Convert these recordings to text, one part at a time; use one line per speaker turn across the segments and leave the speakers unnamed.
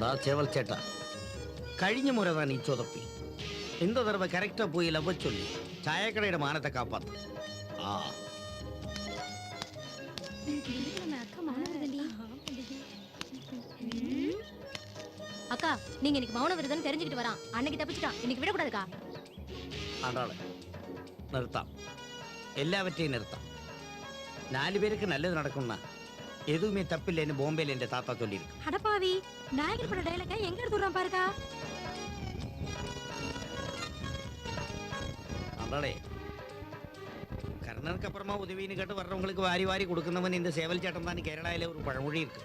ദാ ചേവൽ ചേട്ടാ കഴിഞ്ഞ മുറ താൻ ഈ ചുതപ്പി എന്ത് തടവ കറക്റ്റാ പോയി ലവ ചൊല്ലി ചായക്കടയുടെ മാനത്തെ കാപ്പാത്ത ആ
அக்கா நீங்க இன்னைக்கு மௌன விரதம் தெரிஞ்சுக்கிட்டு வரான் அன்னைக்கு தப்பிச்சிட்டான் இன்னைக்கு விடக்கூடாதுக்கா
அன்றாட നിർത്താം എല്ലാവറ്റെയും നിർത്താം നാലു പേർക്ക് നല്ലത് നടക്കുന്ന எதுவுமே தப்பில்லைன்னு என்று பாம்பேல என்ற தாத்தா சொல்லியிருக்கு.
அடப்பாவி நாயகர் பட டயலாக எங்க எடுத்துறான் பாருக்கா?
அதாடே கர்ணனுக்கு அப்புறமா உதவின்னு கேட்டு வர்றவங்களுக்கு வாரி வாரி கொடுക്കുന്നவன் இந்த சேவல் சட்டம் தான் கேரளாவில் ஒரு பழமொழி இருக்கு.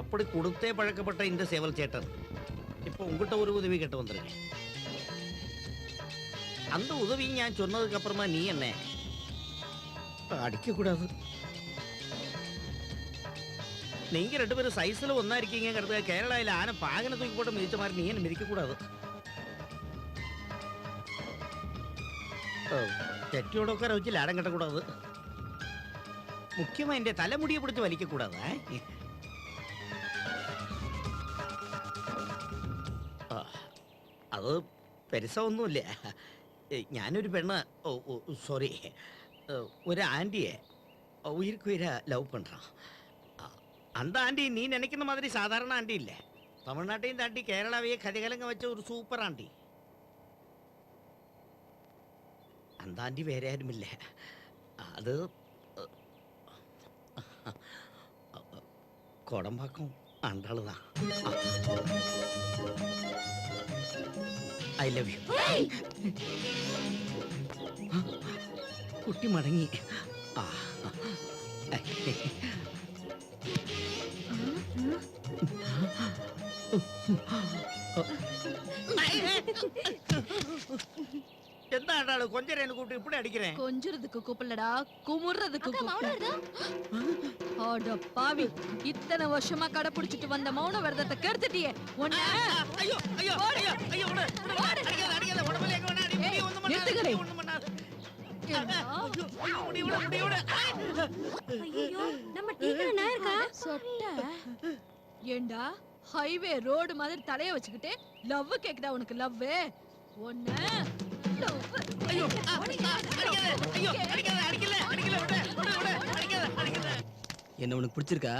அப்படி கொடுத்தே பழக்கப்பட்ட இந்த சேவல் சேட்டன் இப்போ உங்ககிட்ட ஒரு உதவி கேட்டு வந்திருக்கேன். அந்த உதவியும் ஞான் சொன்னதுக்கு அப்புறமா நீ என்ன அடிக்கக்கூடாது நீங்க ரெண்டு பேரும் சைஸ்ல ஒன்னா இருக்கீங்கிறது கேரளாவில் ஆன பாகன தூக்கி போட்டு மிதிச்ச மாதிரி நீ என்ன மிதிக்கக்கூடாது തെറ്റിയോടെ ഒക്കെ വെച്ച് ലാടം കെട്ടക്കൂടാത് മുഖ്യമായി എന്റെ തലമുടിയെ പിടിച്ച് വലിക്കക്കൂടാതെ അത് പെരുസമൊന്നുമില്ല ഞാനൊരു പെണ്ണ് ഓ, ഓ, സോറി ഏ, ഒരു ആൻറ്റിയെ உயிருக்கு உயிரை லவ் பண்ணுறான் அந்த ஆண்டி நீ நினைக்கிற மாதிரி சாதாரண ஆண்டி இல்லை தமிழ்நாட்டையும் தாண்டி கேரளாவையே கதிகலங்க வச்ச ஒரு சூப்பர் ஆண்டி அந்த ஆண்டி வேற யாரும் இல்லை அது கோடம்பாக்கம் ഐ ലവ് യു. കുട്ടി മടങ്ങി. ആ. எந்த கொஞ்சம் என்ன கூப்பிட்டு இப்படி அடிக்கிறேன்?
கொஞ்சிறதுக்கு கூப்பிடலடா குமுறதுக்கு ஆட பாவி இத்தனை வருஷமா கடைபிடிச்சிட்டு வந்த மௌன விரதத்தை கெடுத்துட்டியே. ஒண்ணு
ஐயோ ஐயோ ஐயோ ஐயோ அடிக்கல அடிக்கல உடம்புல எங்க வேணா அடி ஒண்ணு பண்ணாத ஒண்ணு பண்ணாத.
ஏண்டா ஹைவே ரோடு மாதிரி தலைய வச்சுக்கிட்டு லவ் கேக்குதா உனக்கு லவ் ஒன்னு
ஐயோ, ஆ, ஆ, அடிக்காத, ஐயோ, அடிக்காத, அடிக்கல, அடிக்கல, விடு, விடு, விடு, அடிக்காத, அடிக்காத.
என்ன உனக்கு பிடிச்சிருக்கா?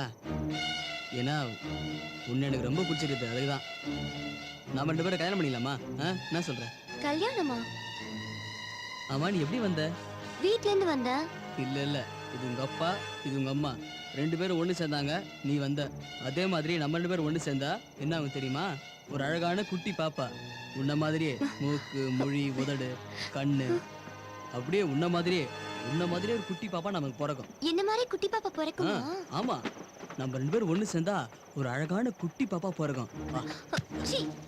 ஏன்னா உன்னை எனக்கு ரொம்ப பிடிச்சிருக்கு அதுக்குதான் நாம ரெண்டு பேரும் கல்யாணம் பண்ணிக்கலாமா ஆ என்ன சொல்ற?
கல்யாணமா?
ஆமா நீ எப்படி வந்த?
வீட்ல இருந்து வந்த.
இல்ல இல்ல. இது உங்க அப்பா இது உங்க அம்மா. ரெண்டு பேரும் ஒண்ணு சேர்ந்தாங்க நீ வந்த. அதே மாதிரி நம்ம ரெண்டு பேரும் ஒண்ணு சேர்ந்தா என்ன ஆகும் தெரியுமா? ஒரு அழகான குட்டி பாப்பா. உன்ன மாதிரியே மூக்கு மொழி உதடு கண்ணு. அப்படியே உன்ன மாதிரியே உன்ன மாதிரியே ஒரு குட்டி பாப்பா நமக்கு பிறக்கும்.
என்ன மாதிரி குட்டி பாப்பா பிறக்குமா?
ஆமா. நம்ம ரெண்டு பேரும் ஒண்ணு சேர்ந்தா ஒரு அழகான குட்டி பாப்பா பிறக்கும்.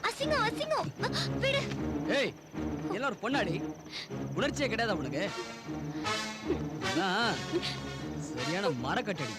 அசிங்கம் அசிங்கம். விடு.
ஏய் எல்லாம் ஒரு பொண்ணாடி. உணர்ச்சியே கிடையாது உனக்கு? சரியான மரக்கட்டடி.